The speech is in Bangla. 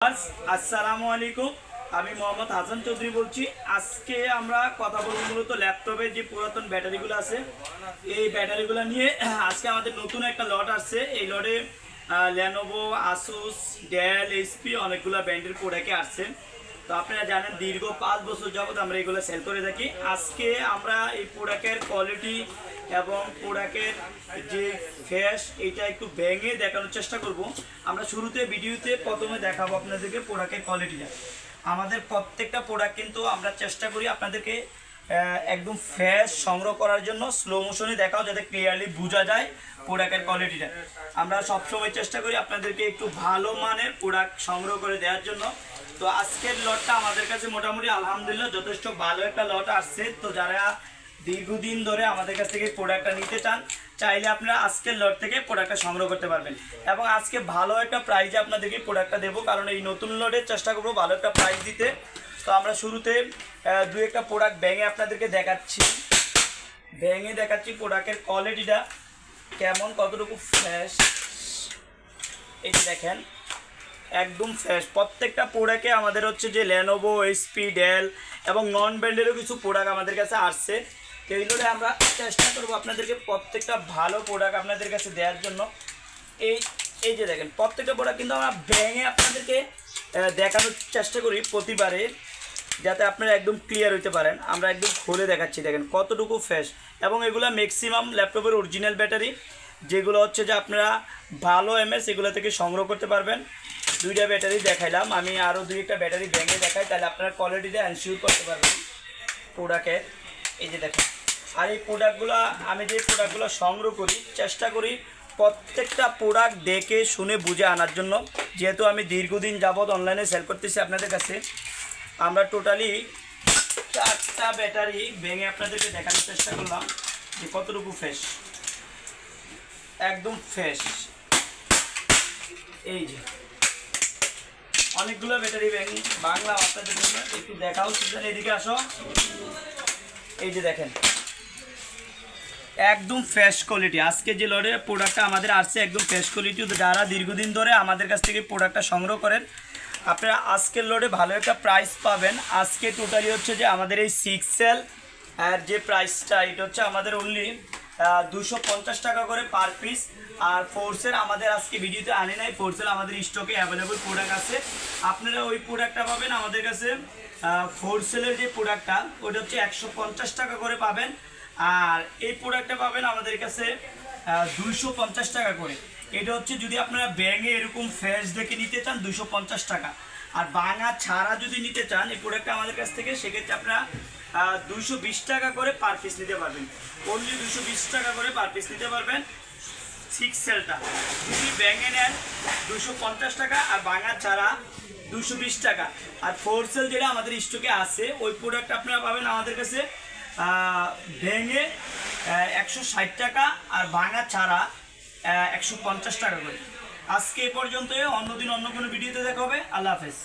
আস আসসালামু আলাইকুম। আমি মোহাম্মদ হাসান চৌধুরী বলছি। আজকে আমরা কথা বলব মূলত ল্যাপটপের যে পুরাতন ব্যাটারিগুলো আছে, এই ব্যাটারিগুলো নিয়ে। আজকে আমাদের নতুন একটা লট আসছে। এই লটে ল্যানোভো আসুস ডেল এইচপি অনেকগুলো ব্র্যান্ডের প্রোডাক্টে আসছে। তো আপনারা জানেন, দীর্ঘ পাঁচ বছর যাবত আমরা এগুলো সেল করে থাকি। আজকে আমরা এই প্রোডাক্টের কোয়ালিটি এবং প্রোডাক্টের যে ফ্যাশ, এটা একটু ব্যাঙে দেখানোর চেষ্টা করব। আমরা শুরুতে, ভিডিওতে প্রথমে দেখাবো আপনাদেরকে প্রোডাক্টের কোয়ালিটিটা আমাদের প্রত্যেকটা প্রোডাক্ট কিন্তু আমরা চেষ্টা করি আপনাদেরকে একদম ফ্রেশ সংগ্রহ করার জন্য স্লো মোশনে দেখাও যাতে ক্লিয়ারলি বোঝা যায় প্রোডাক্টের কোয়ালিটিটা আমরা সবসময় চেষ্টা করি আপনাদেরকে একটু ভালো মানের প্রোডাক্ট সংগ্রহ করে দেওয়ার জন্য। তো আজকের লটটা আমাদের কাছে মোটামুটি আলহামদুলিল্লাহ যথেষ্ট ভালো একটা লট আসছে। তো যারা দীর্ঘদিন ধরে আমাদের কাছ থেকে প্রোডাক্টটা নিতে চান, চাইলে আপনারা আজকের লট থেকে প্রোডাক্টটা সংগ্রহ করতে পারবেন। এবং আজকে ভালো একটা প্রাইজে আপনাদেরকে প্রোডাক্টটা দেবো, কারণ এই নতুন লটের চেষ্টা করব ভালো একটা প্রাইজ দিতে। তো আমরা শুরুতে দু একটা প্রোডাক্ট ব্যাঙে আপনাদেরকে দেখাচ্ছি। ব্যাঙে দেখাচ্ছি প্রোডাক্টের কোয়ালিটিটা কেমন, কতটুকু ফ্রেশ যে দেখেন, একদম ফ্রেশ প্রত্যেকটা প্রোডাক্টে আমাদের হচ্ছে যে লেনোভো এইচপি ডেল এবং নন ব্র্যান্ডেরও কিছু প্রোডাক্ট আমাদের কাছে আসছে। তো এইগুলো আমরা চেষ্টা করব আপনাদেরকে প্রত্যেকটা ভালো প্রোডাক্ট আপনাদের কাছে দেওয়ার জন্য। এই এই যে দেখেন, প্রত্যেকটা প্রোডাক্ট কিন্তু আমরা ভেঙে আপনাদেরকে দেখানোর চেষ্টা করি প্রতিবারে, যাতে আপনারা একদম ক্লিয়ার হইতে পারেন। আমরা একদম খুলে দেখাচ্ছি, দেখেন কতটুকু ফ্রেশ এবং এগুলো ম্যাক্সিমাম ল্যাপটপের অরিজিনাল ব্যাটারি যেগুলো হচ্ছে যে আপনারা ভালো এমএস এগুলো থেকে সংগ্রহ করতে পারবেন। দুইটা ব্যাটারি দেখাইলাম, আমি আরও দুই একটা ব্যাটারি ভেঙে দেখাই, তাহলে আপনারা কোয়ালিটিটা এনশিওর করতে পারবেন প্রোডাক্টের এই যে দেখেন আর এই প্রোডাক্টগুলো আমি যে প্রোডাক্টগুলো সংগ্রহ করি, চেষ্টা করি প্রত্যেকটা প্রোডাক্ট দেখে, শুনে, বুঝে আনার জন্য। যেহেতু আমি দীর্ঘদিন যাবৎ অনলাইনে সেল করতেছি আপনাদের কাছে, আমরা টোটালি চারটা ব্যাটারি ভেঙে আপনাদেরকে দেখানোর চেষ্টা করলাম যে কতটুকু ফ্রেশ একদম ফ্রেশ এই যে, অনেকগুলো ব্যাটারি ব্যাংক বাংলা আপনাদের জন্য একটু দেখাও সুজন এদিকে আসো। এই যে দেখেন একদম ফ্রেশ কোয়ালিটি আজকে যে লড়ে প্রোডাক্টটা আমাদের আসছে একদম ফ্রেশ কোয়ালিটি যারা দীর্ঘদিন ধরে আমাদের কাছ থেকে প্রোডাক্টটা সংগ্রহ করেন, আপনারা আজকের লোডে ভালো একটা প্রাইস পাবেন। আজকে টোটালি হচ্ছে যে আমাদের এই সিক্স সেল আর যে প্রাইসটা এটা হচ্ছে আমাদের অনলি দুশো পঞ্চাশ টাকা করে পার পিস আর ফোর্সের আমাদের আজকে ভিডিওতে আনে নাই। ফোর্সের আমাদের স্টকে অ্যাভেলেবল প্রোডাক্ট আছে। আপনারা ওই প্রোডাক্টটা পাবেন আমাদের কাছে ফোরসেলের যে প্রোডাক্টটা ওটা হচ্ছে একশো পঞ্চাশ টাকা করে পাবেন। আর এই প্রোডাক্টটা পাবেন আমাদের কাছে দুইশো পঞ্চাশ টাকা করে। এটা হচ্ছে যদি আপনারা ব্যাঙে এরকম ফ্রেশ দেখে নিতে চান দুশো পঞ্চাশ টাকা। আর বাঙা ছাড়া যদি নিতে চান, এই প্রোডাক্টটা আমাদের কাছ থেকে, সেক্ষেত্রে আপনারা দুইশো বিশ টাকা করে পার পিস নিতে পারবেন। অনলি দুশো বিশ টাকা করে পার পিস নিতে পারবেন সিক্স সেলটা যদি ব্যাঙে নেন দুশো পঞ্চাশ টাকা, আর বাঙা ছাড়া দুশো বিশ টাকা। আর ফোর সেল যেটা আমাদের স্টকে আছে, ওই প্রোডাক্ট আপনারা পাবেন আমাদের কাছে ভেঙে একশো ষাট টাকা আর ভাঙা ছাড়া একশো পঞ্চাশ টাকা করে। আজকে এ পর্যন্ত অন্যদিন অন্য কোনো ভিডিওতে দেখা হবে। আল্লাহ হাফেজ।